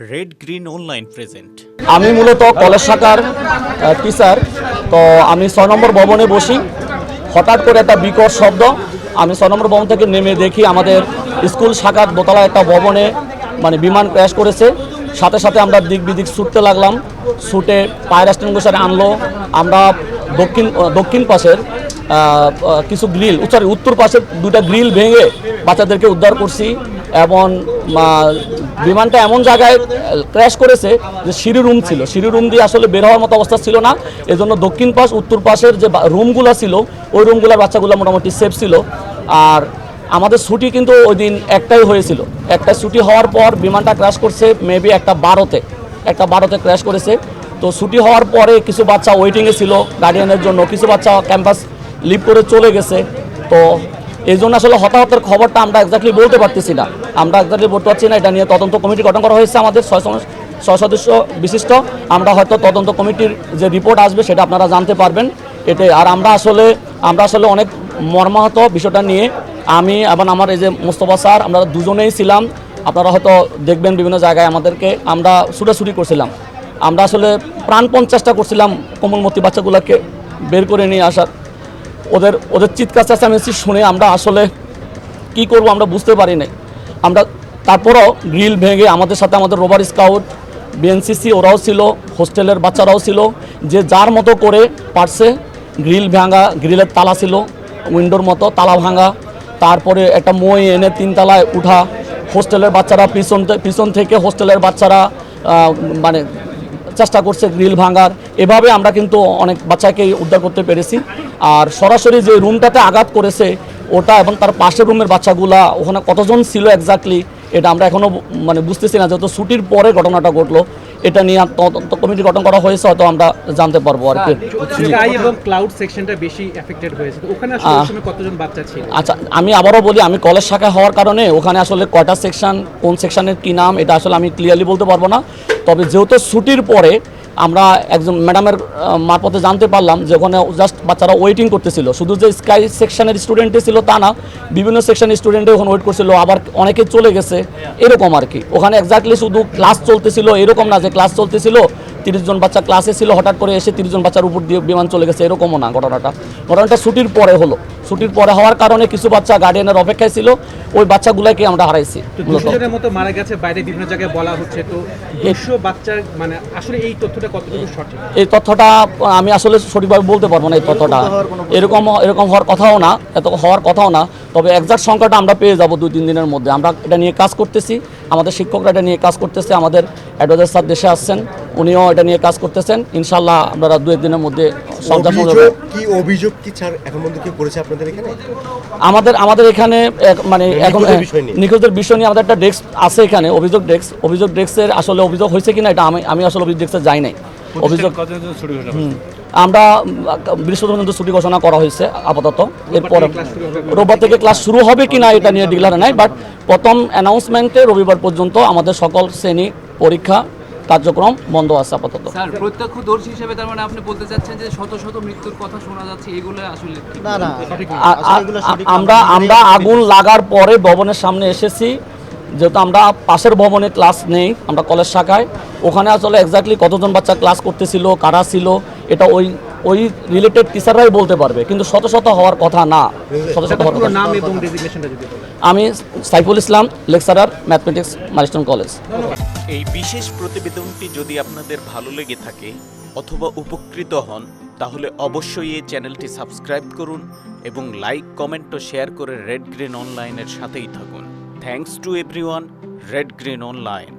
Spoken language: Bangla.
রেড গ্রিন অনলাইন প্রেজেন্ট আমি মূলত কলেজ শাখার টিচার তো আমি ছয় নম্বর ভবনে বসি। হঠাৎ করে একটা বিকট শব্দ। আমি ছয় নম্বর ভবন থেকে নেমে দেখি আমাদের স্কুল শাখার দোতলা একটা ভবনে মানে বিমান ক্র্যাশ করেছে। সাথে সাথে আমরা দিক বিদিক ছুটতে লাগলাম। ছুটে ফায়ার এক্সটিংগুইশার আনলো। আমরা দক্ষিণ দক্ষিণ পাশের কিছু গ্রিল সরি উত্তর পাশের দুটা গ্রিল ভেঙে বাচ্চাদেরকে উদ্ধার করছি। এবং বিমানটা এমন জায়গায় ক্র্যাশ করেছে যে সিঁড়ি রুম ছিল। সিঁড়ি রুম দিয়ে আসলে বের হওয়ার মতো অবস্থা ছিল না। এজন্য দক্ষিণ পাশ, উত্তর পাশের যে রুমগুলো ছিল, ওই রুমগুলোর বাচ্চাগুলো মোটামুটি সেফ ছিল। আর আমাদের ছুটি কিন্তু ওই দিন একটাই হয়েছিল। একটা ছুটি হওয়ার পর বিমানটা ক্র্যাশ করছে মেবি একটা বারোতে। একটা বারোতে ক্র্যাশ করেছে। তো ছুটি হওয়ার পরে কিছু বাচ্চা ওয়েটিংয়ে ছিল গার্ডিয়ানের জন্য। কিছু বাচ্চা ক্যাম্পাস লিভ করে চলে গেছে। তো এই জন্য আসলে হতাহতের খবরটা আমরা এক্স্যাক্টলি বলতে পারতেছি না। আমরা এক্স্যাক্টলি বলতে পারছি না, এটা নিয়ে তদন্ত কমিটি গঠন করা হয়েছে আমাদের ছয় ছয় সদস্য বিশিষ্ট। আমরা হয়তো তদন্ত কমিটির যে রিপোর্ট আসবে সেটা আপনারা জানতে পারবেন। এতে আর আমরা আসলে আমরা আসলে অনেক মর্মাহত বিষয়টা নিয়ে। আমি এবং আমার এই যে মোস্তফা স্যার, আমরা দুজনেই ছিলাম। আপনারা হয়তো দেখবেন বিভিন্ন জায়গায় আমাদেরকে। আমরা ছুটাছুটি করছিলাম। আমরা আসলে প্রাণপণ চেষ্টা করছিলাম কোমলমতি বাচ্চাগুলোকে বের করে নিয়ে আসার। ওদের ওদের চিৎকার চেঁচামেচি শুনে আমরা আসলে কি করব আমরা বুঝতে পারি নাই। আমরা তারপরও গ্রিল ভেঙে আমাদের সাথে আমাদের রোবার স্কাউট, বিএনসিসি ওরাও ছিল, হোস্টেলের বাচ্চারাও ছিল, যে যার মতো করে পারছে গ্রিল ভাঙা, গ্রিলের তালা ছিল, উইন্ডোর মতো তালা ভাঙা, তারপরে একটা মই এনে তিনতলায় উঠা, হোস্টেলের বাচ্চারা পিছন পিছন থেকে হোস্টেলের বাচ্চারা মানে চেষ্টা করছে গ্রিল ভাঙার। এভাবে আমরা কিন্তু অনেক বাচ্চাকে উদ্ধার করতে পেরেছি। আর সরাসরি যে রুমটাতে আঘাত করেছে ওটা এবং তার পাশের রুমের বাচ্চাগুলা ওখানে কতজন ছিল এক্স্যাক্টলি এটা আমরা এখনও মানে বুঝতেছি না। যেহেতু ছুটির পরে ঘটনাটা ঘটলো এটা নিয়ে তদন্ত কমিটি গঠন করা হয়েছে হয়তো আমরা জানতে পারব আর কি। এবং ক্লাউড সেকশনটা বেশি এফেক্টেড হয়েছে। ওখানে আসলে কতজন বাচ্চা ছিল? আচ্ছা আমি আবারও বলি আমি কলেজ শাখা হওয়ার কারণে ওখানে আসলে কয়টা সেকশন কোন সেকশনের কি নাম এটা আসলে আমি ক্লিয়ারলি বলতে পারব না। তবে যেহেতু ছুটির পরে আমরা একজন ম্যাডামের মারফতে জানতে পারলাম যে ওখানে জাস্ট বাচ্চারা ওয়েটিং করতেছিল। শুধু যে স্কাই সেকশনের স্টুডেন্টই ছিল তা না, বিভিন্ন সেকশনের স্টুডেন্টে ওখানে ওয়েট করছিল, আবার অনেকে চলে গেছে, এরকম আর কি। ওখানে একজাক্টলি শুধু ক্লাস চলতেছিল, এরকম না যে ক্লাস চলতেছিল তিরিশ জন বাচ্চা ক্লাসে ছিল হঠাৎ করে এসে তিরিশ জন বাচ্চার উপর দিয়ে বিমান চলে গেছে এরকমও না ঘটনাটা। ঘটনাটা ছুটির পরে হলো। ছুটির পরে হওয়ার কারণে কিছু বাচ্চা গার্ডিয়ানের অপেক্ষায় ছিল ওই বাচ্চাগুলোকে আমরা হারাইছি তো মূলত। দুশো জনের মতো মারা গেছে বাইরে বিভিন্ন জায়গায় বলা হচ্ছে তো দুশো বাচ্চার মানে আসলে এই তথ্যটা কতটুকু সঠিক? এই তথ্যটা আমি আসলে সঠিকভাবে বলতে পারব না এই তথ্যটা। এরকম এরকম হওয়ার কথাও না এত হওয়ার কথাও না তবে একজাক্ট সংখ্যাটা আমরা পেয়ে যাব দুই তিন দিনের মধ্যে। আমরা এটা নিয়ে কাজ করতেছি আমাদের শিক্ষকরা এটা নিয়ে কাজ করতেছে আমাদের অ্যাডভাইজার স্যার দেশে আসছেন। উনিও এটা নিয়ে কাজ করতেছেন। ইনশাল্লাহ আপনারা দু একদিনের মধ্যে অভিযোগ কি অভিযোগ কি স্যার এখন পর্যন্ত কেউ করেছে আপনাদের এখানে? আমাদের আমাদের এখানে এক- মানে এখন নিখোঁজের বিষয় নিয়ে। নিখোঁজের বিষয় নিয়ে আমাদের একটা ডেস্ক আছে এখানে অভিযোগ ডেস্ক। অভিযোগ ডেস্কের আসলে অভিযোগ হয়েছে কিনা এটা আমি আমি আসলে অভিযোগ ডেস্কে যাই নাই। অভিযোগ আমরা উম, বৃহস্পতিবার পর্যন্ত ছুটি ঘোষণা করা হয়েছে আপাতত। এরপর রোববার থেকে ক্লাস শুরু হবে কিনা এটা নিয়ে ডিক্লার নাই বাট প্রথম অ্যানাউন্সমেন্টে রবিবার পর্যন্ত আমাদের সকল শ্রেণি পরীক্ষা কার্যক্রম বন্ধ আছে আপাতত। স্যার প্রত্যক্ষদর্শী হিসেবে তার মানে আপনি বলতে চাচ্ছেন যে শত শত মৃত্যুর কথা শোনা যাচ্ছে এগুলো আসলে না না আমরা আমরা আগুন লাগার পরে ভবনের সামনে এসেছি যেহেতু আমরা পাশের ভবনে ক্লাস নেই আমরা কলেজ শাখায় ওখানে আসলে এক্স্যাক্টলি কতজন বাচ্চা ক্লাস করতেছিল কারা ছিল এটা ওই ওই রিলেটেড টিচাররাই বলতে পারবে কিন্তু শত শত হওয়ার কথা না। শত শত হওয়ার কথা। নাম এবং ডেজিগনেশনটা যদি আমি Saiful Islam lecturer mathematics Mariston college এই বিশেষ প্রতিবেদনটি যদি আপনাদের ভালো লেগে থাকে অথবা উপকৃত হন তাহলে অবশ্যই এই চ্যানেলটি সাবস্ক্রাইব করুন এবং লাইক কমেন্ট ও শেয়ার করে রেড গ্রিন অনলাইনের সাথেই থাকুন। Thanks to everyone red green online